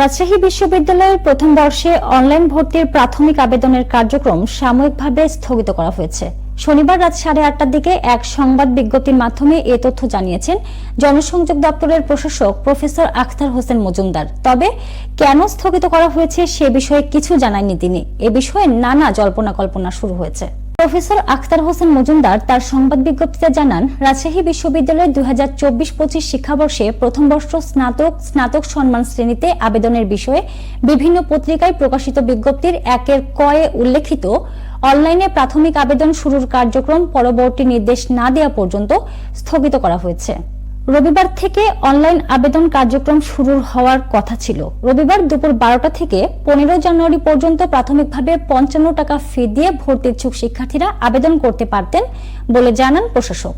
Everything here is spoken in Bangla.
রাজশাহী বিশ্ববিদ্যালয়ের প্রথম বর্ষে অনলাইন ভর্তির প্রাথমিক আবেদনের কার্যক্রম সাময়িকভাবে স্থগিত করা হয়েছে। শনিবার রাত সাড়ে আটটার দিকে এক সংবাদ বিজ্ঞপ্তির মাধ্যমে এ তথ্য জানিয়েছেন জনসংযোগ দপ্তরের প্রশাসক প্রফেসর আখতার হোসেন মজুমদার। তবে কেন স্থগিত করা হয়েছে সে বিষয়ে কিছু জানাননি তিনি। এ বিষয়ে নানা জল্পনা কল্পনা শুরু হয়েছে। প্রফেসর আখতার হোসেন মজুমদার তার সংবাদ বিজ্ঞপ্তিতে জানান, রাজশাহী বিশ্ববিদ্যালয়ের দুই হাজার চব্বিশ পঁচিশ শিক্ষাবর্ষে প্রথম বর্ষ স্নাতক স্নাতক সম্মান শ্রেণীতে আবেদনের বিষয়ে বিভিন্ন পত্রিকায় প্রকাশিত বিজ্ঞপ্তির একের কয়ে উল্লেখিত, অনলাইনে প্রাথমিক আবেদন শুরুর কার্যক্রম পরবর্তী নির্দেশ না দেওয়া পর্যন্ত স্থগিত করা হয়েছে। রবিবার থেকে অনলাইন আবেদন কার্যক্রম শুরু হওয়ার কথা ছিল। রবিবার দুপুর বারোটা থেকে পনেরো জানুয়ারি পর্যন্ত প্রাথমিকভাবে পঞ্চান্ন টাকা ফি দিয়ে ভর্তি ইচ্ছুক শিক্ষার্থীরা আবেদন করতে পারতেন বলে জানান প্রশাসক।